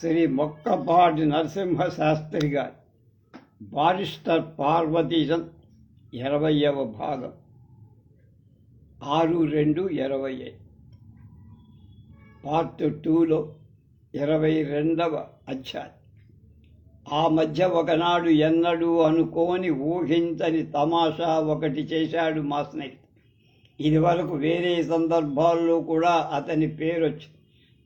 శ్రీ మొక్కపాటి నరసింహ శాస్త్రి గారి బారిస్టర్ పార్వతీశం ఇరవయవ భాగం. ఆరు రెండు ఇరవై ఐదు. పార్ట్ టూలో ఇరవై రెండవ అధ్యాయం. ఆ మధ్య ఒకనాడు ఎన్నడూ అనుకోని ఊహించని తమాషా ఒకటి చేశాడు మా స్నేహితుడు. ఇదివరకు వేరే సందర్భాల్లో కూడా అతని పేరొచ్చింది.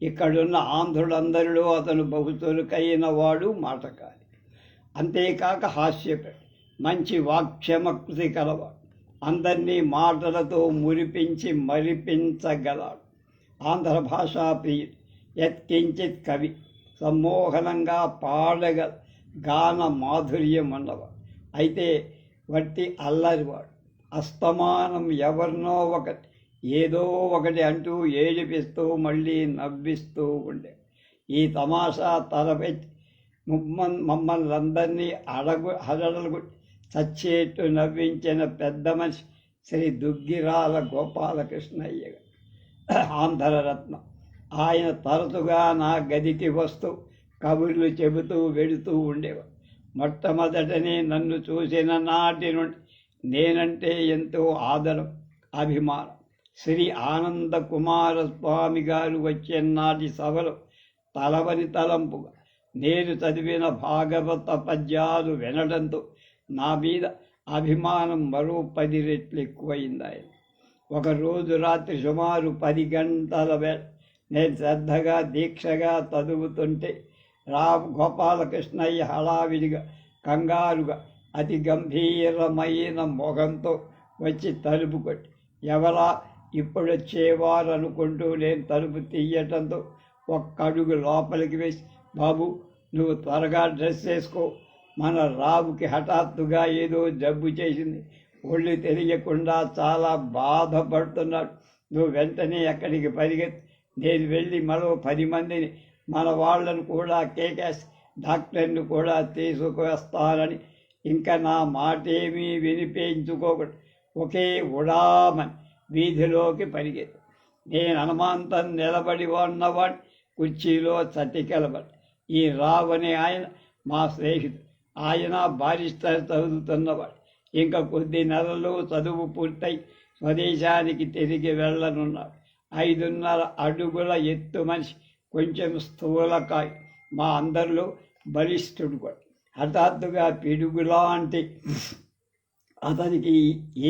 ఇక్కడున్న ఆంధ్రులందరిలో అతను బహుతులకైన వాడు మాటకారి. అంతేకాక హాస్యపడి మంచి వాక్యమకృతి కలవాడు. అందరినీ మాటలతో మురిపించి మరిపించగలడు. ఆంధ్ర భాషా ప్రియుడు యత్కించిత్ కవి సమ్మోహనంగా పాడగల గాన మాధుర్యం ఉన్నవాడు అయితే వట్టి అల్లరివాడు అస్తమానం ఎవరినో ఒకటి ఏదో ఒకటి అంటూ ఏడిపిస్తూ మళ్ళీ నవ్విస్తూ ఉండే. ఈ తమాషా తలపెట్టి మమ్మల్ మమ్మల్ని అందరినీ అడగు హడలగు చచ్చేట్టు నవ్వించిన పెద్ద మనిషి శ్రీ దుగ్గిరాల గోపాలకృష్ణయ్య ఆంధ్రరత్నం ఆయన తరచుగా నా గదికి వస్తూ కబుర్లు చెబుతూ వెడుతూ ఉండేవాడు. మొట్టమొదటనే నన్ను చూసిన నాటి నుండి నేనంటే ఎంతో ఆదరం అభిమానం. శ్రీ ఆనంద కుమార స్వామి గారు వచ్చే నాటి సభలో తలవని తలంపుగా నేను చదివిన భాగవత పద్యాలు వినడంతో నా మీద అభిమానం మరో పది రెట్లు ఎక్కువైంది ఆయన ఒకరోజు రాత్రి సుమారు పది గంటల వేళ నేను శ్రద్ధగా దీక్షగా చదువుతుంటే రా గోపాలకృష్ణయ్య హడావిడిగా కంగారుగా అతి గంభీరమైన మొగంతో వచ్చి తలుపు కొట్టి ఎవరా ఇప్పుడు వచ్చేవారు అనుకుంటూ నేను తలుపు తీయటంతో ఒక్క అడుగు లోపలికి వేసి బాబు నువ్వు త్వరగా డ్రెస్ వేసుకో. మన రావుకి హఠాత్తుగా ఏదో జబ్బు చేసింది. ఒళ్ళు తెలియకుండా చాలా బాధపడుతున్నాడు. నువ్వు వెంటనే అక్కడికి పరిగెత్తి నేను వెళ్ళి మరో పది మందిని మన వాళ్ళను కూడా కేకేసి డాక్టర్ని కూడా తీసుకువస్తానని. ఇంకా నా మాటేమీ వినిపించుకోకూడదు ఒకే ఉడామని వీధిలోకి పరిగెత్తి నేను హనుమంతం నిలబడి ఉన్నవాడు కుర్చీలో చతికెలబడి ఈ రావని ఆయన మా స్నేహితుడు. ఆయన బారిస్టర్ చదువుతున్నవాడు ఇంకా కొద్ది నెలలు చదువు పూర్తయి స్వదేశానికి తిరిగి వెళ్ళనున్నాడు. ఐదున్నర అడుగుల ఎత్తు మనిషి కొంచెం స్థూలకాయ మా అందరిలో బలిష్ఠుడు కూడా. హఠాత్తుగా పిడుగులాంటి అతనికి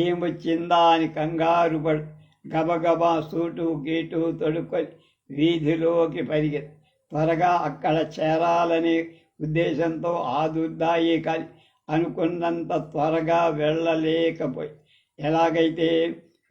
ఏమొచ్చిందా అని కంగారు పడు. గబగబా సూటు గీటు తొడుక్కొని వీధిలోకి పరిగెత్తి త్వరగా అక్కడ చేరాలనే ఉద్దేశంతో ఆదుర్దాయి కానీ అనుకున్నంత త్వరగా వెళ్ళలేకపోయి. ఎలాగైతే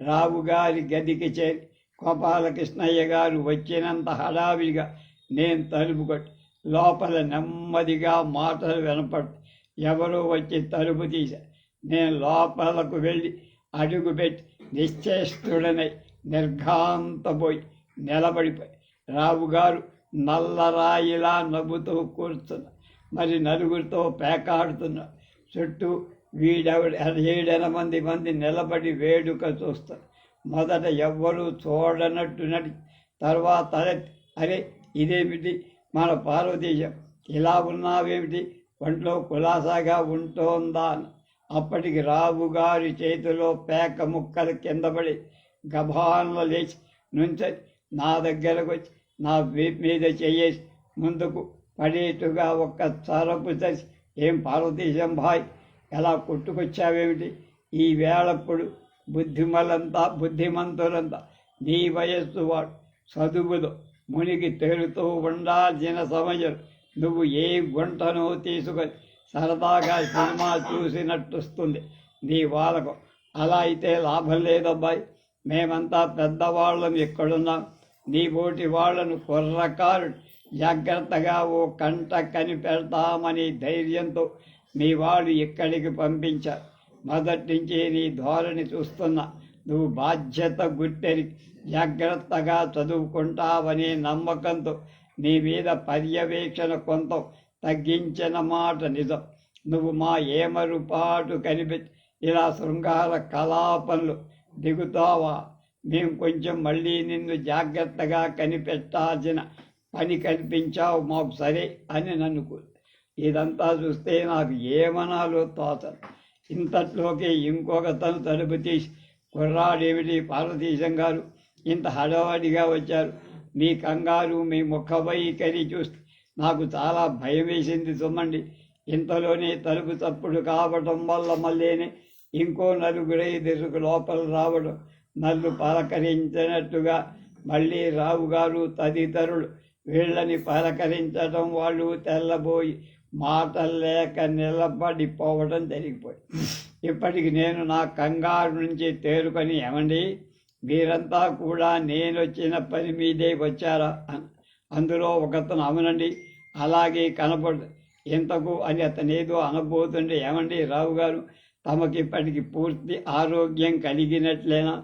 రావు గారి గదికి చేరి గోపాలకృష్ణయ్య గారు వచ్చినంత హడావిడిగా నేను తలుపు కొట్టి లోపల నెమ్మదిగా మాటలు వినపడు ఎవరో వచ్చి తలుపు తీశారు. నేను లోపలకు వెళ్ళి అడుగు పెట్టి నిశ్చేష్టుడనై నిర్ఘాంతపోయి నిలబడిపోయి రావు గారు నల్లరాయిలా నవ్వుతూ కూర్చున్నా మరి నలుగురితో పేకాడుతున్నారు. చుట్టూ వీడెవడ ఏడెనమంది మంది నిలబడి వేడుక చూస్తారు. మొదట ఎవ్వరూ చూడనట్టు నడి తర్వాత అరే అరే ఇదేమిటి? మన పార్వతీశం ఇలా ఉన్నావేమిటి? ఒంట్లో కులాసాగా ఉంటోందా అని. అప్పటికి రావుగారి చేతిలో పేక ముక్కలు కిందపడి గభాన్లు గభాన్లో లేచి నుంచి నా దగ్గరకు వచ్చి నా వీపు మీద చెయ్యేసి ముందుకు పడేట్టుగా ఒక్క తరపు తెచ్చి ఏం పార్వతీశం భాయ్ ఎలా కొట్టుకొచ్చావేమిటి? ఈ వేళప్పుడు బుద్ధిమలంతా బుద్ధిమంతులంతా నీ వయస్సు వాడు. చదువులో మునిగి తేలుతూ ఉండాల్సిన సమయం నువ్వు ఏ గుంటనో తీసుకొని సరదాగా సినిమా చూసినట్టుస్తుంది నీ వాళ్ళకు అలా అయితే లాభం లేదబ్బాయి. మేమంతా పెద్దవాళ్ళం ఎక్కడున్నాం? నీ పోటీ వాళ్ళను కుర్రకారు జాగ్రత్తగా ఓ కంట కనిపెడతామని ధైర్యంతో మీ వాళ్ళు ఇక్కడికి పంపించారు. మొదటి నుంచి నీ ధోరణి చూస్తున్నా. నువ్వు బాధ్యత గుర్తెరి జాగ్రత్తగా చదువుకుంటావనే నమ్మకంతో నీ మీద పర్యవేక్షణ కొంత. తగ్గించిన మాట నిజం. నువ్వు మా ఏమరుపాటు కనిపెట్టి ఇలా శృంగార కలాపంలో దిగుతావా? మేము కొంచెం మళ్ళీ నిన్ను జాగ్రత్తగా కనిపెట్టాల్సిన పని కనిపించావు మాకు సరే అని నన్ను ఇదంతా చూస్తే నాకు ఏమనాలో తోచదు. ఇంతట్లోకి ఇంకొక తను తలుపు తీసి కుర్రాడేమిటి పార్వతీశం గారు? ఇంత హడావడిగా వచ్చారు. మీ కంగారు మీ ముఖ వైఖరి చూస్తే నాకు చాలా భయం వేసింది సుమ్మండి. ఇంతలోనే తలుపు తప్పుడు కావటం వల్ల మళ్ళీనే ఇంకో నలుగురైదుగురు లోపల రావడం నన్ను పలకరించినట్టుగా మళ్ళీ రావు గారు తదితరులు వీళ్ళని పలకరించడం వాళ్ళు తెల్లబోయి మాటలు లేక నిలబడిపోవడం జరిగిపోయి. ఇప్పటికి నేను నా కంగారు నుంచి తేరుకొని ఏమండి? మీరంతా కూడా నేను వచ్చిన పని మీదే వచ్చారా? అందులో ఒకతను అవునండి. అలాగే కనపడు ఇంతకు అని అతనేదో అనబోతుంటే ఏమండి రావు గారు తమకి ఇప్పటికి పూర్తి ఆరోగ్యం కలిగినట్లేనా?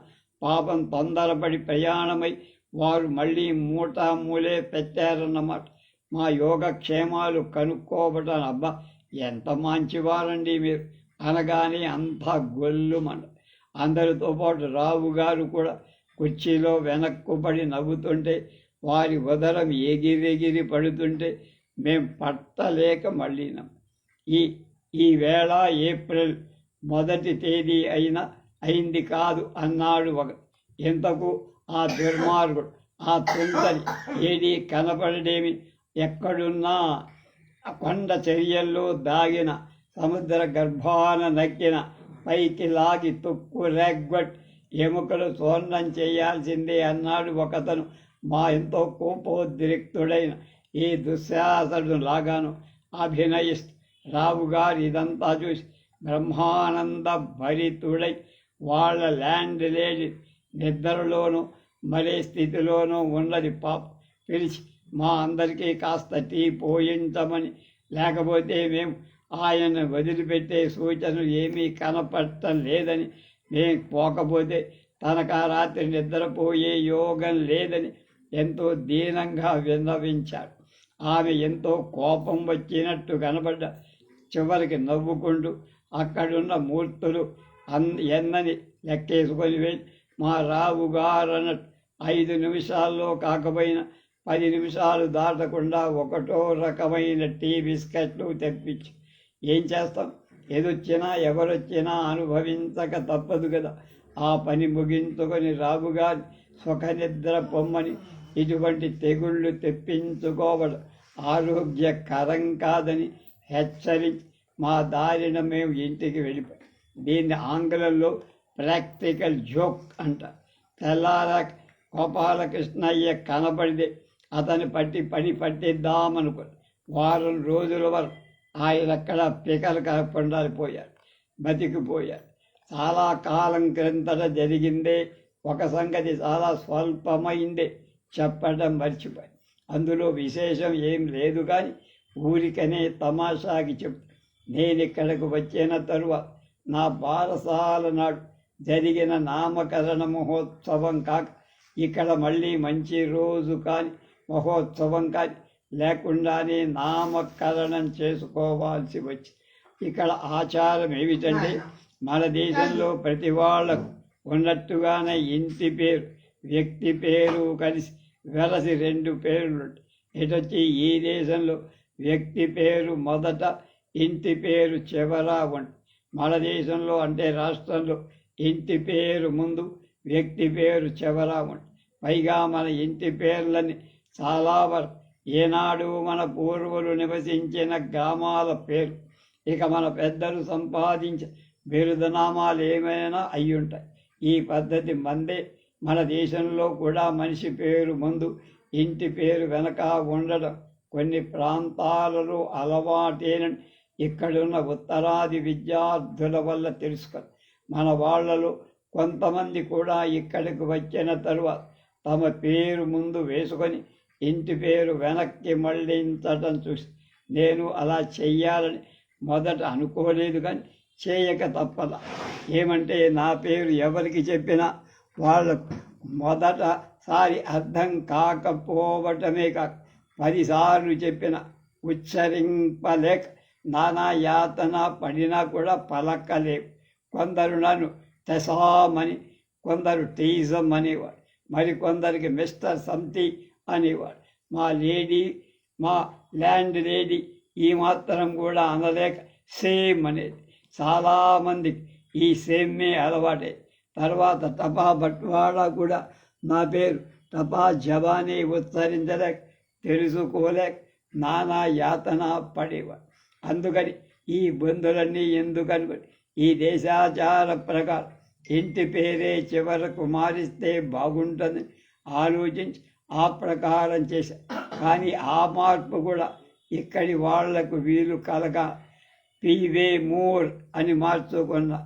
పాపం తొందరపడి ప్రయాణమై వారు మళ్ళీ మూటా మూలే పెట్టారన్నమాట. మా యోగక్షేమాలు కనుక్కోవటాన్ని అబ్బా ఎంత మంచివారండి మీరు. అనగానే అంతా గొల్లుమండ అందరితో పాటు రావు గారు కూడా కుర్చీలో వెనక్కుబడి నవ్వుతుంటే వారి ఉదరం ఎగిరెగిరి పడుతుంటే మేం పట్టలేక మళ్ళీనాం. ఈ ఈవేళ ఏప్రిల్ మొదటి తేదీ అయినా అయింది కాదు అన్నాడు ఒక ఇంతకు ఆ దుర్మార్గుడు ఆ తుంటరి ఏది కనపడేమి ఎక్కడున్నా కొండ చర్యల్లో దాగిన సముద్ర గర్భాన నక్కిన పైకి లాగి తుక్కు రెగ్గొట్ ఎముకలు చూర్ణం చేయాల్సిందే అన్నాడు ఒకతను. మా ఎంతో కోపోద్రిక్తుడైన ఈ దుశ్శాసను లాగాను అభినయిస్తూ రావు గారు ఇదంతా చూసి బ్రహ్మానంద భరితుడై వాళ్ళ ల్యాండ్ లేడి నిద్రలోనూ మరే స్థితిలోనూ ఉన్నది పాప. పిలిచి మా అందరికీ కాస్త టీ పోయించమని. లేకపోతే మేము ఆయన వదిలిపెట్టే సూచనలు ఏమీ కనపడటం లేదని. మేము పోకపోతే తనకు ఆ రాత్రి నిద్రపోయే యోగం లేదని ఎంతో దీనంగా విన్నవించాడు. ఆమె ఎంతో కోపం వచ్చినట్టు కనబడ్డ చివరికి నవ్వుకుంటూ అక్కడున్న మూర్తులు అన్ ఎన్నని లెక్కేసుకొని వెళ్ళి మా రావు ఐదు నిమిషాల్లో కాకపోయినా పది నిమిషాలు దాటకుండా ఒకటో రకమైన టీ బిస్కెట్లు తెప్పించి. ఏం చేస్తాం? ఏదొచ్చినా ఎవరొచ్చినా అనుభవించక తప్పదు కదా. ఆ పని ముగించుకొని రావుగారి సుఖనిద్ర పొమ్మని ఇటువంటి తెగుళ్ళు తెప్పించుకోవడం. ఆరోగ్యకరం కాదని హెచ్చరించి మా దారిన మేము ఇంటికి వెళ్ళిపోయాం. దీన్ని ఆంగ్లంలో ప్రాక్టికల్ జోక్ అంట. తెల్లార గోపాలకృష్ణయ్య కనబడితే అతని పట్టి పని పట్టిద్దామనుకో వారం రోజుల వరకు ఆయన అక్కడ పికలు కాకుండా పోయారు బతికిపోయారు. చాలా కాలం క్రిందట జరిగిందే ఒక సంగతి చాలా స్వల్పమైందే చెప్పడం మర్చిపోయి అందులో విశేషం ఏం లేదు కానీ ఊరికనే తమాషాకి చెప్పు. నేను ఇక్కడకు వచ్చిన తరువాత నా బారసాల నాడు జరిగిన నామకరణ మహోత్సవం కాక ఇక్కడ మళ్ళీ మంచి రోజు కానీ మహోత్సవం కానీ లేకుండానే నామకరణం చేసుకోవాల్సి వచ్చి. ఇక్కడ ఆచారం ఏమిటంటే మన దేశంలో ప్రతి వాళ్ళకు ఉన్నట్టుగానే ఇంటి పేరు వ్యక్తి పేరు కలిసి వెలసి రెండు పేర్లు ఇటొచ్చి ఈ దేశంలో వ్యక్తి పేరు మొదట ఇంటి పేరు చివరా ఉంది మన దేశంలో అంటే రాష్ట్రంలో ఇంటి పేరు ముందు వ్యక్తి పేరు చివరా ఉంది పైగా మన ఇంటి పేర్లని చాలా వరకు ఏనాడు మన పూర్వులు నివసించిన గ్రామాల పేరు. ఇక మన పెద్దలు సంపాదించిన బిరుదనామాలు ఏమైనా అయ్యుంటాయి. ఈ పద్ధతి మందే మన దేశంలో కూడా మనిషి పేరు ముందు ఇంటి పేరు వెనక ఉండడం. కొన్ని ప్రాంతాలలో అలవాటేనని ఇక్కడున్న ఉత్తరాది విద్యార్థుల వల్ల తెలుసుకో. మన వాళ్ళలో కొంతమంది కూడా ఇక్కడికి వచ్చిన తరువాత తమ పేరు ముందు వేసుకొని ఇంటి పేరు వెనక్కి మళ్ళించడం చూసి నేను అలా చెయ్యాలని మొదట అనుకోలేదు కానీ చేయక తప్పదా? ఏమంటే నా పేరు ఎవరికి చెప్పినా వాళ్ళకు మొదటసారి అర్థం కాకపోవటమే కాక పదిసార్లు చెప్పిన ఉచ్చరింపలేక నానా యాతన పడినా కూడా పలకలేవు. కొందరు నన్ను తెసామని కొందరు టీజం అనేవాడు మరికొందరికి మిస్టర్ సంతి అనేవాడు మా లేడీ మా ల్యాండ్ లేడీ ఈ మాత్రం కూడా అనలేక సేమ్ అనేది. చాలామందికి ఈ సేమే అలవాటే. తర్వాత టపా బట్వాడా కూడా నా పేరు. టపా జవానీ ఉచ్చరించలేక తెలుసుకోలేక నానా యాతన పడేవా అందుకని ఈ బంధులన్నీ ఎందుకనుకొని ఈ దేశాచార ప్రకారం ఇంటి పేరే చివరకు మారిస్తే బాగుంటుంది ఆలోచించి ఆ ప్రకారం చేశా. కానీ ఆ మార్పు కూడా ఇక్కడి వాళ్ళకు వీలు కలగా పివే మోర్ అని మార్చుకున్నా.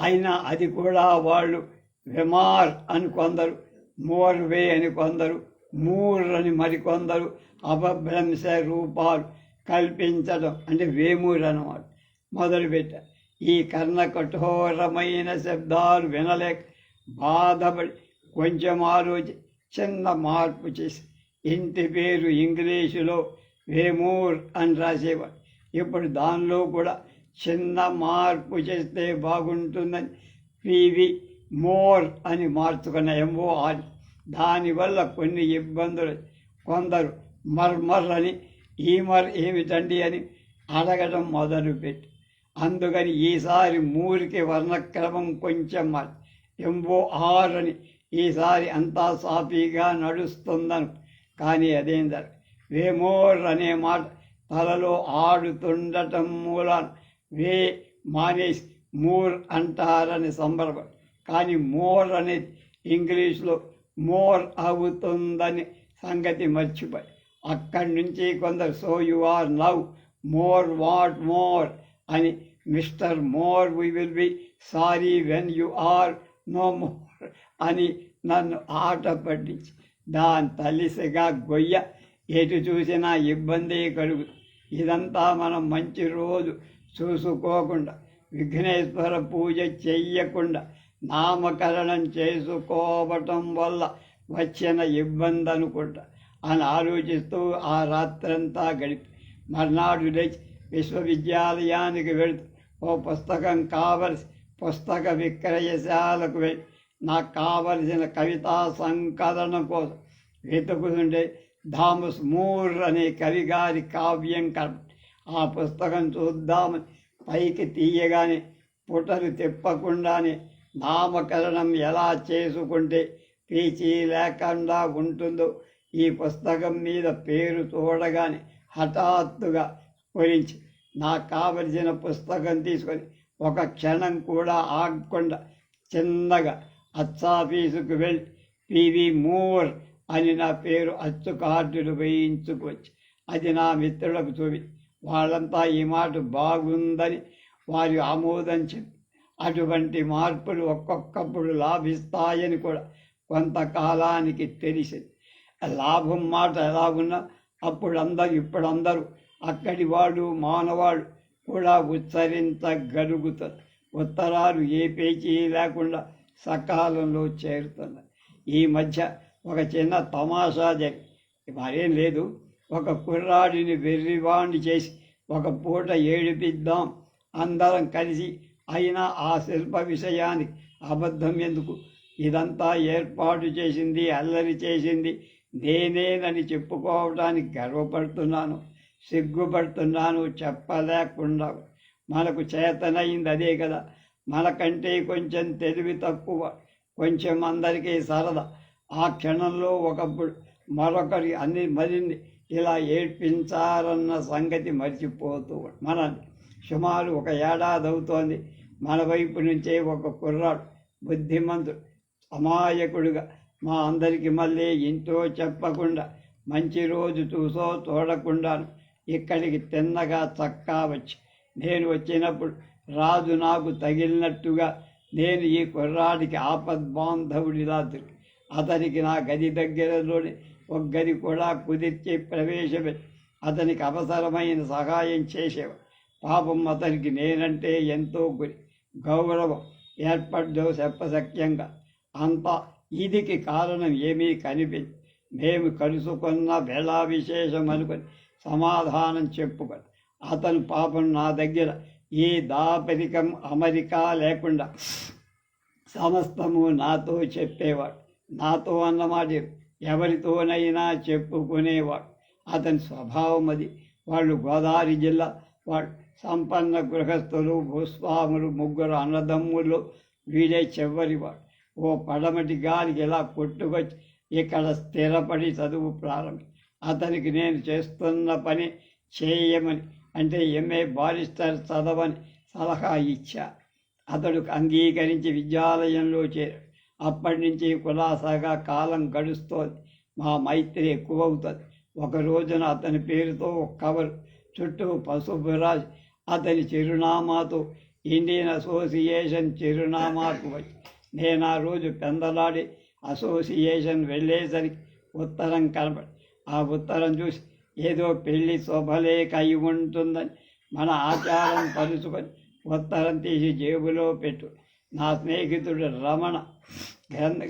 అయినా అది కూడా వాళ్ళు విమార్ అని కొందరు మోర్వే అని కొందరు మూర్ అని మరికొందరు అపభ్రంశ రూపాలు కల్పించడం అంటే వేమూరు అన్నమాట. మొదలుపెట్టారు ఈ కర్ణ కఠోరమైన శబ్దాలు వినలేక బాధపడి కొంచెం ఆలోచి చిన్న మార్పు చేసి ఇంటి పేరు ఇంగ్లీషులో వేమూర్ అని రాసేవాడు. ఇప్పుడు దానిలో కూడా చిన్న మార్పు చేస్తే బాగుంటుందని పివి మోర్ అని మార్చుకున్న ఎంఓఆర్ దానివల్ల కొన్ని ఇబ్బందులు. కొందరు మర్మర్ అని ఈమర్ ఏమిటండి అని అడగడం మొదలుపెట్టి. అందుకని ఈసారి మూరికి వర్ణక్రమం కొంచెం మార్చి ఎంఓఆర్ అని ఈసారి అంతా సాఫీగా నడుస్తుందను. కానీ అదేం జరగ వేమోర్ అనే మాట తలలో ఆడుతుండటం మూలాన. వే మానేసి మోర్ అంటారని సంబరపడు కానీ మోర్ అనేది ఇంగ్లీష్లో మోర్ అవుతుందని సంగతి మర్చిపోయి అక్కడి నుంచి కొందరు so you are love more what more అని mister more we will be sorry when you are no more అని నన్ను ఆట పట్టించి దాని తలిసిగా గొయ్య ఎటు చూసినా ఇబ్బంది కలుగు ఇదంతా మనం మంచి రోజు చూసుకోకుండా విఘ్నేశ్వర పూజ చెయ్యకుండా నామకరణం చేసుకోవటం వల్ల వచ్చిన ఇబ్బంది అనుకుంటా అని ఆలోచిస్తూ ఆ రాత్రంతా గడిపి మర్నాడు లేచి విశ్వవిద్యాలయానికి వెళుతూ ఓ పుస్తకం కావలసి పుస్తక విక్రయశాలకు వెళ్ళి నాకు కావలసిన కవితా సంకలనం కోసం వెతుకుతుండే థామస్ మూర్ అనే కవిగారి కావ్యం కర్మ ఆ పుస్తకం చూద్దామని పైకి తీయగానే పుటలు తిప్పకుండానే నామకరణం ఎలా చేసుకుంటే పీచీ లేకుండా ఉంటుందో ఈ పుస్తకం మీద పేరు చూడగానే హఠాత్తుగా గురించి నాకు కావలసిన పుస్తకం తీసుకొని ఒక క్షణం కూడా ఆగకుండా చిన్నగా అచ్చాఫీసుకు వెళ్ళి పివి మూర్ అని నా పేరు అచ్చు కార్డులు వేయించుకొచ్చి అది నా మిత్రులకు చూపి వాళ్ళంతా ఈ మాట బాగుందని వారి ఆమోదం చెప్పి అటువంటి మార్పులు ఒక్కొక్కప్పుడు లాభిస్తాయని కూడా కొంతకాలానికి తెలిసింది. లాభం మాట ఎలా ఉన్నా అప్పుడు అందరూ ఇప్పుడు అందరూ అక్కడి వాళ్ళు మానవాళ్ళు కూడా ఉచ్చరించగలుగుతారు. ఉత్తరాలు ఏ పేచీ లేకుండా సకాలంలో చేరుతున్నారు. ఈ మధ్య ఒక చిన్న తమాషా జరిగి మరేం లేదు. ఒక కుర్రాడిని వెర్రివాణ్ణి చేసి ఒక పూట ఏడిపిద్దాం. అందరం కలిసి అయినా ఆ శిల్ప విషయానికి అబద్ధం ఎందుకు? ఇదంతా ఏర్పాటు చేసింది అల్లరి చేసింది నేనేనని చెప్పుకోవడానికి గర్వపడుతున్నాను సిగ్గుపడుతున్నాను చెప్పలేకుండా. మనకు చేతనైంది అదే కదా. మనకంటే కొంచెం తెలివి తక్కువ కొంచెం అందరికీ సరదా. ఆ క్షణంలో ఒకప్పుడు మరొకరి అన్ని మరిన్ని ఇలా ఏడ్పించారన్న సంగతి మర్చిపోతూ మనల్ని సుమారు ఒక ఏడాది అవుతోంది. మన వైపు నుంచే ఒక కుర్రాడు బుద్ధిమంతుడు అమాయకుడుగా. మా అందరికి మళ్ళీ ఇంట్లో చెప్పకుండా మంచి రోజు చూసో చూడకుండాను ఇక్కడికి తిన్నగా చక్కా వచ్చి నేను వచ్చినప్పుడు రాజు నాకు తగిలినట్టుగా నేను ఈ కుర్రాడికి ఆపద్బాంధవుడిలా అతనికి నా గది దగ్గరలోనే ఒగ్గరి కూడా కుదిర్చి ప్రవేశమే అతనికి అవసరమైన సహాయం చేసేవాడు. పాపం అతనికి నేనంటే ఎంతో గురి గౌరవం ఏర్పడ్డో చెప్పసక్యంగా అంతా ఇదికి కారణం ఏమీ కనిపించి మేము కలుసుకున్న వేళా విశేషం అనుకొని సమాధానం చెప్పుకొని అతను పాపం నా దగ్గర ఈ దాపరికం అమరికా లేకుండా సమస్తము నాతో చెప్పేవాడు. నాతో అన్నమాట ఎవరితోనైనా చెప్పుకునేవాడు అతని స్వభావం అది వాళ్ళు గోదావరి జిల్లా వాళ్ళు సంపన్న గృహస్థులు భూస్వాములు ముగ్గురు అన్నదమ్ములు వీడే చివరివాడు ఓ పడమటి గాలికి ఇలా కొట్టుకొచ్చి ఇక్కడ స్థిరపడి చదువు ప్రారంభం. అతనికి నేను చేస్తున్న పని చేయమని అంటే ఎంఏ బారిస్టర్ చదవని సలహా ఇచ్చా. అతడు అంగీకరించి విద్యాలయంలో చేరాడు. అప్పటి నుంచి కులాసాగా కాలం గడుస్తోంది. మా మైత్రి ఎక్కువ అవుతుంది ఒక రోజున అతని పేరుతో ఒక కవర్ చుట్టూ పశుభరాజ్ అతని చిరునామాతో ఇండియన్ అసోసియేషన్ చిరునామాకు వచ్చి నేను ఆ రోజు పెందలాడి అసోసియేషన్ వెళ్ళేసరికి ఉత్తరం కనపడి ఆ ఉత్తరం చూసి ఏదో పెళ్ళి శుభలేఖ అయి ఉంటుందని మన ఆచారం తలుచుకొని ఉత్తరం తీసి జేబులో పెట్టు. నా స్నేహితుడు రమణ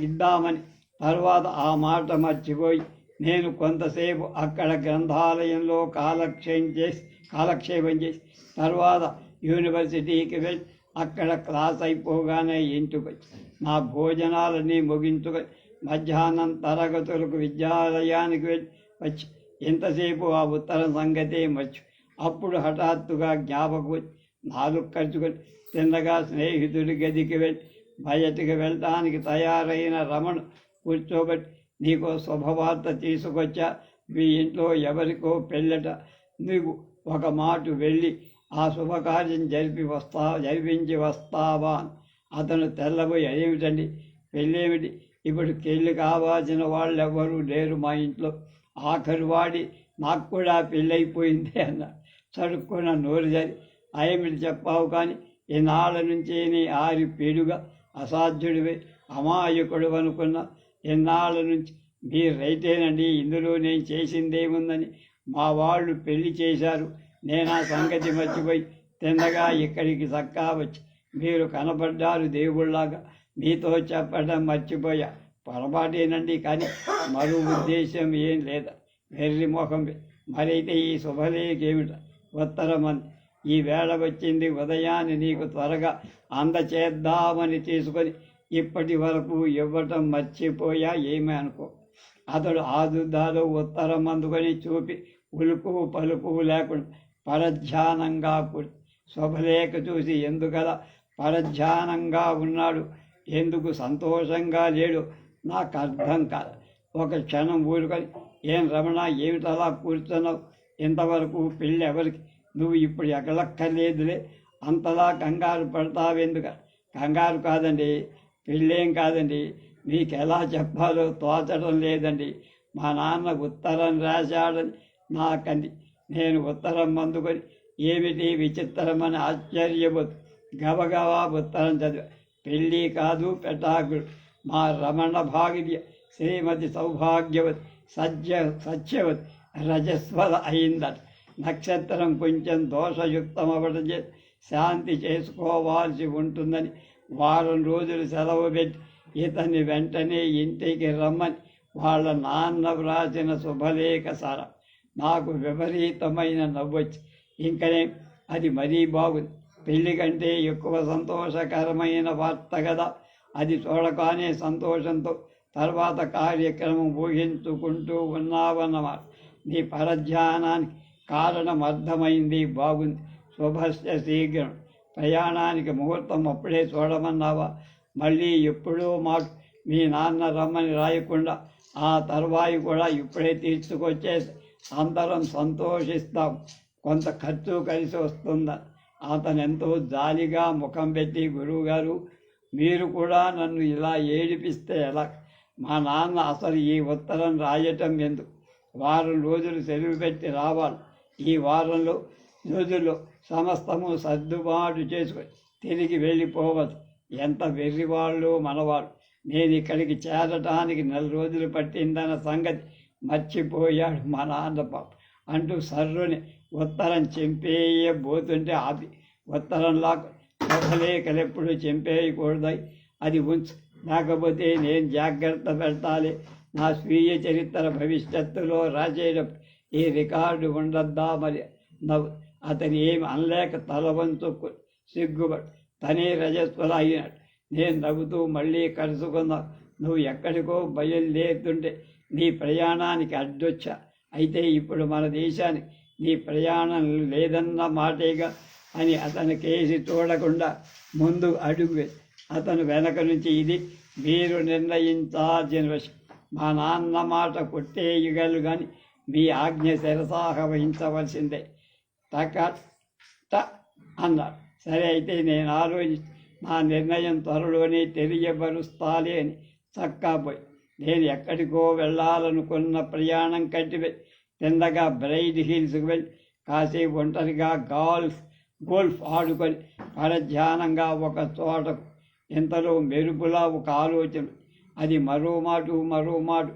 ఇద్దామని తర్వాత ఆ మాట మర్చిపోయి నేను కొంతసేపు అక్కడ గ్రంథాలయంలో కాలక్షేపం చేసి కాలక్షేపం చేసి తర్వాత యూనివర్సిటీకి వెళ్ళి అక్కడ క్లాస్ అయిపోగానే ఇంటికి వచ్చి నా భోజనాలన్నీ ముగించుకొని మధ్యాహ్నం తరగతులకు విద్యాలయానికి వెళ్ళి వచ్చి ఎంతసేపు ఆ ఉత్తరం సంగతే మర్చి అప్పుడు హఠాత్తుగా జ్ఞాపకం వచ్చి నాలుగు ఖర్చుకొని తిన్నగా స్నేహితుడి గదికి వెళ్ళి బయటికి వెళ్ళడానికి తయారైన రమణ కూర్చోబెట్టి నీకో శుభవార్త తీసుకొచ్చా? మీ ఇంట్లో ఎవరికో పెళ్ళట. నీవు ఒక మాట వెళ్ళి ఆ శుభకార్యం జరిపి వస్తా జరిపించి వస్తావా? అని అతను తెల్లబోయి ఏమిటండి పెళ్ళేమిటి? ఇప్పుడు పెళ్ళి కావాల్సిన వాళ్ళు ఎవరూ లేరు మా ఇంట్లో. ఆఖరి వాడి నాకు కూడా పెళ్ళైపోయింది అన్న చడుక్కున్న నోరు జరి. అయమిటి చెప్పావు కానీ ఈనాళ్ళ నుంచే నీ ఆరి పేడుగా. అసాధ్యుడివే. అమాయకుడు అనుకున్న ఎన్నాళ్ళ నుంచి మీరు రైతేనండి ఇందులో నేను చేసిందేముందని మా వాళ్ళు పెళ్ళి చేశారు. నేను ఆ సంగతి మర్చిపోయి తిన్నగా ఇక్కడికి చక్కా వచ్చి మీరు కనపడ్డారు దేవుళ్ళగా మీతో చెప్పడం మర్చిపోయా. పొరపాటేనండి కానీ మరో ఉద్దేశం ఏం లేదా? వెర్రి ముఖం మరైతే ఈ శుభలేఖ ఏమిట? ఉత్తరమంది ఈ వేళ వచ్చింది ఉదయాన్ని నీకు త్వరగా అందచేద్దామని తీసుకొని ఇప్పటి వరకు ఇవ్వటం మర్చిపోయా ఏమీ అనుకో. అతడు ఆదుద్దాలో ఉత్తరం అందుకొని చూపి ఉలుకు పలుకు లేకుండా పరధ్యానంగా కూర్చు శుభలేఖ చూసి ఎందుకలా పరధ్యానంగా ఉన్నాడు? ఎందుకు సంతోషంగా లేడు? నాకు అర్థం కాదు ఒక క్షణం ఊరుకొని ఏం రమణ ఏమిటలా కూర్చున్నావు? ఇంతవరకు పెళ్ళి ఎవరికి నువ్వు ఇప్పుడు ఎగలక్కర్లేదులే. అంతలా కంగారు పడతావెందుక కంగారు కాదండి. పెళ్ళేం కాదండి. మీకు ఎలా చెప్పాలో తోచడం లేదండి. మా నాన్న ఉత్తరం రాశాడని నాకంది. నేను ఉత్తరం అందుకొని ఏమిటి విచిత్రమని ఆశ్చర్యపోతు. గబగబా ఉత్తరం చదివా. పెళ్ళి కాదు పెటాకుడు. మా రమణ భాగ్య శ్రీమతి సౌభాగ్యవతి సత్య సత్యవతి రజస్వల అయిందట. నక్షత్రం కొంచెం దోషయుక్తమవడం శాంతి చేసుకోవాల్సి ఉంటుందని వారం రోజులు సెలవు పెట్టి ఇతన్ని వెంటనే ఇంటికి రమ్మని వాళ్ళ నాన్న వ్రాసిన శుభలేఖ సార. నాకు విపరీతమైన నవ్వొచ్చి ఇంకనే అది మరీ బాగుంది. పెళ్ళి కంటే ఎక్కువ సంతోషకరమైన వార్త కదా. అది చూడగానే సంతోషంతో తర్వాత కార్యక్రమం ఊహించుకుంటూ ఉన్నావన్నమాట. నీ పరధ్యానానికి కారణం అర్థమైంది బాగుంది. శుభస్య శీఘ్రం. ప్రయాణానికి ముహూర్తం అప్పుడే చూడమన్నావా? మళ్ళీ ఎప్పుడూ మాకు మీ నాన్న రమ్మని రాయకుండా ఆ తర్వాయి కూడా ఇప్పుడే తీర్చుకొచ్చేసి అందరం సంతోషిస్తాం. కొంత ఖర్చు కలిసి వస్తుందా? అతను ఎంతో జాలిగా ముఖం పెట్టి గురువుగారు మీరు కూడా నన్ను ఇలా ఏడిపిస్తే ఎలా? మా నాన్న అసలు ఈ ఉత్తరం రాయటం ఎందుకు? వారం రోజులు సెలవు పెట్టి రావాలి. ఈ వారంలో రోజుల్లో సమస్తము సర్దుబాటు చేసుకొని తిరిగి వెళ్ళిపోవచ్చు ఎంత వెర్రివాళ్ళు మనవాళ్ళు. నేను ఇక్కడికి చేరటానికి నెల రోజులు పట్టిందన్న సంగతి మర్చిపోయాడు మా నాన్న పాప. అంటూ సర్రుని ఉత్తరం చెంపేయబోతుంటే ఆపి ఉత్తరంలా శుభలేఖలు ఎప్పుడు చెంపేయకూడదు అది ఉంచు. లేకపోతే నేను జాగ్రత్త పెడతాలి. నా స్వీయ చరిత్ర భవిష్యత్తులో రాసేటప్పుడు ఈ రికార్డు ఉండద్దా మరి? నవ్వు. అతని ఏమి అనలేక తల వంచుకు సిగ్గుపడు తనే రజస్వల అయినాడు నేను నవ్వుతూ మళ్ళీ కలుసుకున్నా నువ్వు ఎక్కడికో బయలుదేరుతుంటే నీ ప్రయాణానికి అడ్డొచ్చా? అయితే ఇప్పుడు మన దేశానికి నీ ప్రయాణం లేదన్న మాటేగా? అని అతను కేసి చూడకుండా ముందు అడుగు. అతను వెనక నుంచి ఇది మీరు నిర్ణయించాల్సిన విషయం. మా నాన్న మాట కొట్టేయగలు కానీ మీ ఆజ్ఞ శిరసాహ వహించవలసిందే తక అన్నారు అన్నాడు సరే అయితే నేను ఆలోచించి నా నిర్ణయం త్వరలోనే తెలియబరుస్తాలే అని చక్కాపోయి నేను ఎక్కడికో వెళ్ళాలనుకున్న ప్రయాణం కట్టివే తిందగా బ్రైడ్ హిల్స్కి వెళ్ళి కాసేపు ఒంటరిగా గాల్ఫ్ గోల్ఫ్ ఆడుకొని పరధ్యానంగా ఒక చోటకు ఇంతలో మెరుపులా ఒక ఆలోచన అది మరో మాటు మరో మాటు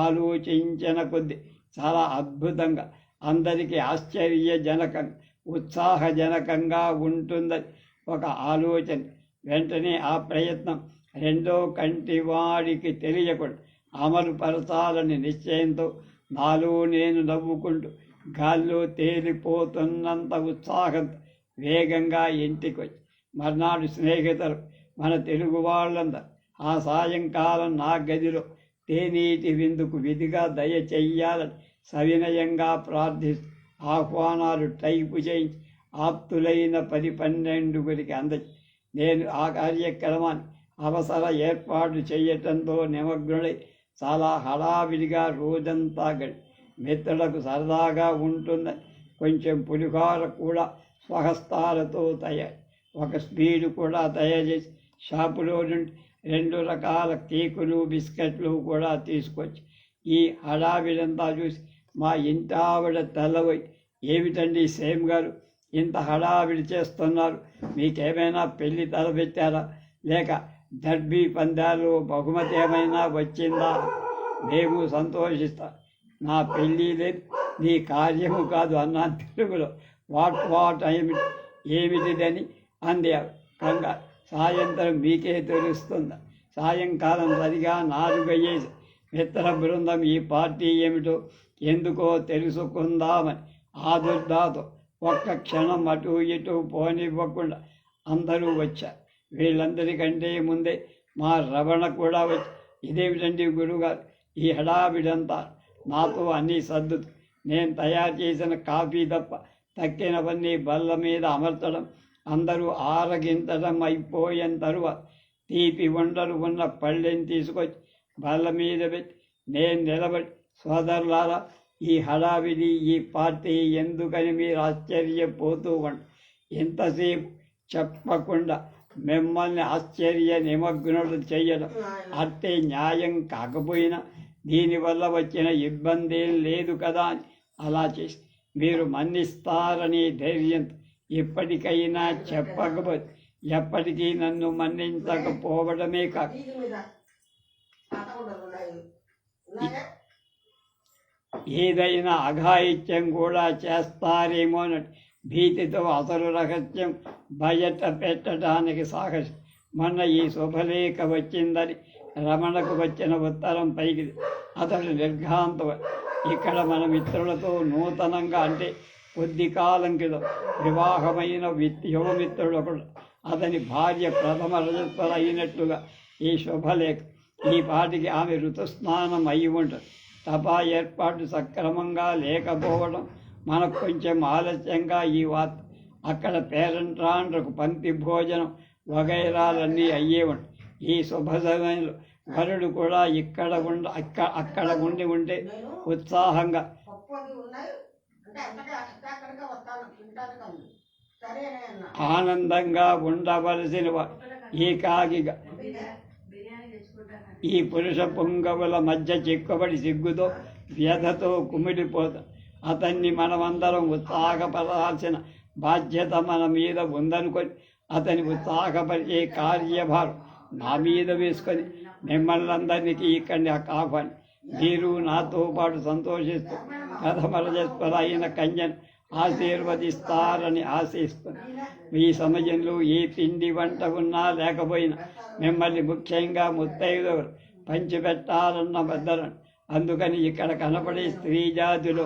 ఆలోచించిన కొద్దీ చాలా అద్భుతంగా. అందరికీ ఆశ్చర్యజనకంగా ఉత్సాహజనకంగా ఉంటుందని ఒక ఆలోచన. వెంటనే ఆ ప్రయత్నం రెండో కంటి వాడికి తెలియకుండా అమలుపరచాలని నిశ్చయంతో నాలో నేను నవ్వుకుంటూ గాల్లో తేలిపోతున్నంత ఉత్సాహంతో వేగంగా ఇంటికి వచ్చి మర్నాడు స్నేహితులు మన తెలుగు వాళ్ళందరూ ఆ సాయంకాలం నా గదిలో తేనీటి విందుకు విధిగా దయ చెయ్యాలని సవినయంగా ప్రార్థిస్తూ ఆహ్వానాలు టైపు చేయించి ఆప్తులైన పది పన్నెండుగురికి అందచి నేను ఆ కార్యక్రమాన్ని అవసర ఏర్పాటు చేయటంతో నిమగ్నుడై చాలా హడావిడిగా రోజంతా గడి మిత్రులకు సరదాగా ఉంటుందని కొంచెం పులిహోర కూడా స్వహస్తాలతో తయారు ఒక స్పీడ్ కూడా తయారు చేసి షాపులో నుండి రెండు రకాల కేకులు బిస్కెట్లు కూడా తీసుకొచ్చి ఈ హడావిడంతా చూసి మా ఇంటావిడ తెల్లవై ఏమిటండి సేమ్ గారు? ఇంత హడావిడి చేస్తున్నారు. మీకేమైనా పెళ్ళి తలపెట్టారా లేక దర్బీ పందాలు బహుమతి ఏమైనా వచ్చిందా? మేము సంతోషిస్తా. నా పెళ్ళి లేదు నీ కార్యము కాదు అన్న తెలుగులో. వాట్ వాట్ ఏమిటి ఏమిటిదని అంది కంగారు. సాయంత్రం మీకే తెలుస్తుంది. సాయంకాలం సరిగా నాలుగయ్యేసి మిత్ర బృందం ఈ పార్టీ ఏమిటో ఎందుకో తెలుసుకుందామని ఆదుర్దాతో ఒక్క క్షణం అటు ఇటు పోనివ్వకుండా అందరూ వచ్చారు. వీళ్ళందరికంటే ముందే మా రమణ కూడా వచ్చి ఇదేమిటండి గురుగారు? ఈ హడావిడంతా నాతో అన్నీ సర్దుతూ నేను తయారు చేసిన కాఫీ తప్ప తక్కినవన్నీ బల్ల మీద అమర్చడం అందరూ ఆరగించడం అయిపోయిన తరువాత తీపి వండలు ఉన్న పళ్ళెని తీసుకొచ్చి బల్ల మీద పెట్టి నేను నిలబడి సోదరులారా ఈ హడావిడి ఈ పార్టీ ఎందుకని మీరు ఆశ్చర్యపోతూ ఉండ? ఇంతసేపు చెప్పకుండా మిమ్మల్ని ఆశ్చర్య నిమగ్నులు చేయడం అట్టే న్యాయం కాకపోయినా దీనివల్ల వచ్చిన ఇబ్బంది ఏం లేదు కదా అని అలా చేసి మీరు మన్నిస్తారని ధైర్యంతో ఎప్పటికైనా చెప్పకపోతే ఎప్పటికీ నన్ను మన్నించకపోవడమే కాదు ఏదైనా అఘాయిత్యం కూడా చేస్తారేమోనని భీతితో అసలు రహస్యం బయట పెట్టడానికి సాహసం. మొన్న ఈ శుభలేఖ వచ్చిందని రమణకు వచ్చిన ఉత్తరం పైకి అతడు నిర్ఘాంత ఇక్కడ మన మిత్రులతో నూతనంగా అంటే కొద్ది కాలం కింద వివాహమైన యువమిత్రుడు ఒకడు. అతని భార్య ప్రథమ రజస్వర అయినట్లుగా ఈ శుభలేఖ ఈ పాటికి ఆమె ఋతుస్నానం అయి ఉంటుంది తపా ఏర్పాటు సక్రమంగా లేకపోవడం మనకు కొంచెం ఆలస్యంగా ఈ వార్త. అక్కడ పేరంట్రాండ్రకు పంక్తి భోజనం వగైరాలన్నీ అయ్యే ఉంటాయి ఈ శుభ సమయంలో వరుడు కూడా ఇక్కడ ఉండ అక్క అక్కడ ఉండి ఉంటే ఉత్సాహంగా ఆనందంగా ఉండవలసిన వా- ఏకాకిగా ఈ పురుష పొంగవుల మధ్య చిక్కుబడి సిగ్గుతో వ్యధతో కుమిడిపోతా అతన్ని మనమందరం ఉత్సాహపడాల్సిన బాధ్యత మన మీద ఉందనుకొని అతని ఉత్సాహపరిచే కార్యభారం నా మీద వేసుకొని మిమ్మల్ని అందరికీ ఇక్కడి ఆహ్వాని. మీరు నాతో పాటు సంతోషిస్తూ ప్రథమరజస్వర అయిన కన్యను ఆశీర్వదిస్తారని ఆశిస్తుంది ఈ సమయంలో ఏ పిండి వంట ఉన్నా లేకపోయినా మిమ్మల్ని ముఖ్యంగా ముత్తైదవరు పంచిపెట్టాలన్న బద్దలను అందుకని ఇక్కడ కనపడే స్త్రీ జాతిలో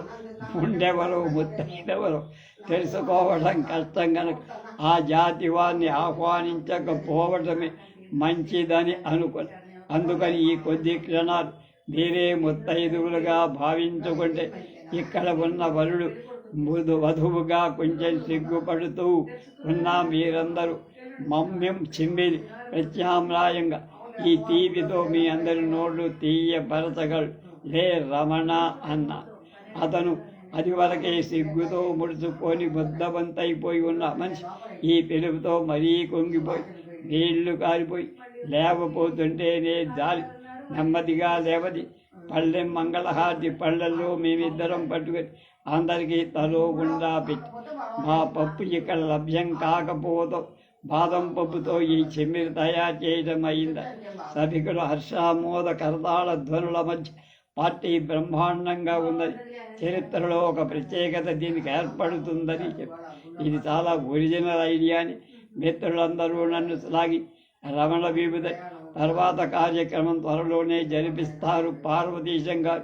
ఉండెవరో ముత్తైదెవరో తెలుసుకోవడం కష్టం కనుక ఆ జాతి వారిని ఆహ్వానించకపోవడమే మంచిదని అనుకుని అందుకని ఈ కొద్ది క్షణాలు మీరే ముత్తైదువులుగా భావించుకుంటే ఇక్కడ ఉన్న వరుడు మృదు వధువుగా కొంచెం సిగ్గుపడుతూ ఉన్న మీరందరూ మమ్యం చిమ్మిది ప్రత్యామ్నాయంగా ఈ తీపితో మీ అందరి నోళ్ళు తీయపరచగలరు లే రమణ అన్న. అతను అది వరకే సిగ్గుతో ముడుచుకొని బుద్ధవంతైపోయి ఉన్న మనిషి ఈ పిలుపుతో మరీ కొంగిపోయి నీళ్ళు కారిపోయి లేవపోతుంటేనే జాలి. నెమ్మదిగా లేవది. పళ్ళెం మంగళహారతి పళ్ళల్లో మేమిద్దరం పట్టుకొని అందరికీ తలో గుండా పెట్టి మా పప్పు ఇక్కడ లభ్యం కాకపోతే బాదం పప్పుతో ఈ చెమ్మిరి తయారు చేయడం అయిందా. సభికులు హర్షామోద కరతాళ ధ్వనుల మధ్య పార్టీ బ్రహ్మాండంగా ఉన్నది. చరిత్రలో ఒక ప్రత్యేకత దీనికి ఏర్పడుతుందని చెప్పి ఇది చాలా ఒరిజినల్ ఐడియా అని మిత్రులందరూ నన్ను లాగి రమణ వివిధ తర్వాత కార్యక్రమం త్వరలోనే జరిపిస్తారు. పార్వతీశం గారు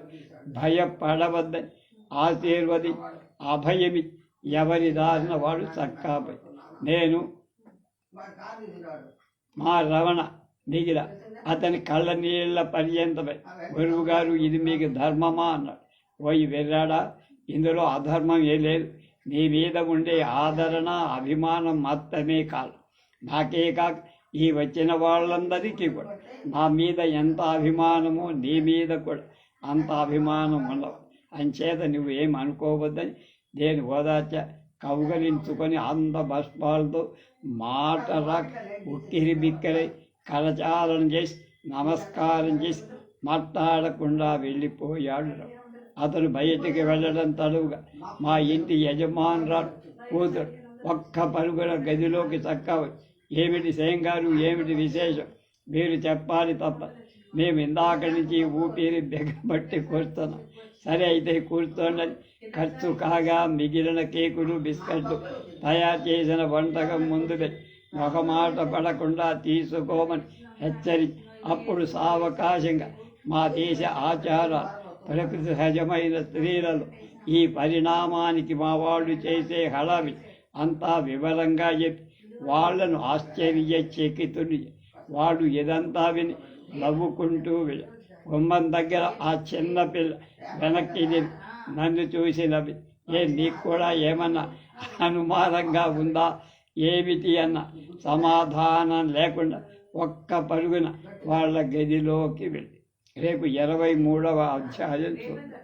భయపడవద్దని ఆశీర్వది అభయమి. ఎవరి దారిన వాడు చక్కాపై. నేను మా రవణ దిగిర అతని కళ్ళ నీళ్ళ పర్యంతమై. గురువు గారు ఇది మీకు ధర్మమా అన్నాడు. పోయి వెళ్ళాడా ఇందులో అధర్మం ఏ లేదు. నీ మీద ఉండే ఆదరణ అభిమానం మాత్రమే కాదు. నాకే కాక ఈ వచ్చిన వాళ్ళందరికీ కూడా. నా మీద ఎంత అభిమానమో నీ మీద కూడా అంత అభిమానం ఉండవు. అంచేత నువ్వు ఏం అనుకోవద్దని నేను ఓదార్చ. కౌగలించుకొని అంత భస్మాలతో మాట రాక ఉక్కిరి బిక్కిరి కరచాలన చేసి నమస్కారం చేసి మాట్లాడకుండా వెళ్ళిపోయాడు అతను బయటికి వెళ్ళడం తడువుగా మా ఇంటి యజమానురాలు కూతురు ఒక్క పరుగుల గదిలోకి చక్కవచ్చు ఏమిటి గారు? ఏమిటి విశేషం? మీరు చెప్పాలి తప్ప మేము ఇందాక నుంచి ఊపిరి బిగబట్టి కూర్చున్నాం. సరే అయితే కూర్చోండి. ఖర్చు కాగా మిగిలిన కేకులు బిస్కెట్లు తయారు చేసిన వంటకం ముందు ఒక మాట పడకుండా తీసుకోమని హెచ్చరి. అప్పుడు సావకాశంగా మా దేశ ఆచారాలు ప్రకృతి సహజమైన స్త్రీలలో ఈ పరిణామానికి మా వాళ్ళు చేసే హడావి అంతా వివరంగా చెప్పి వాళ్ళను ఆశ్చర్యచకితుని వాడు ఇదంతా విని నవ్వుకుంటూ గుమ్మం దగ్గర ఆ చిన్న పిల్ల వెనక్కి నన్ను చూసి నవ్వి ఏ నీకు కూడా ఏమన్నా అనుమానంగా ఉందా? ఏమిటి అన్న సమాధానం లేకుండా ఒక్క పరుగున వాళ్ళ గదిలోకి వెళ్ళి రేపు ఇరవై మూడవ అధ్యాయం చూద్దాం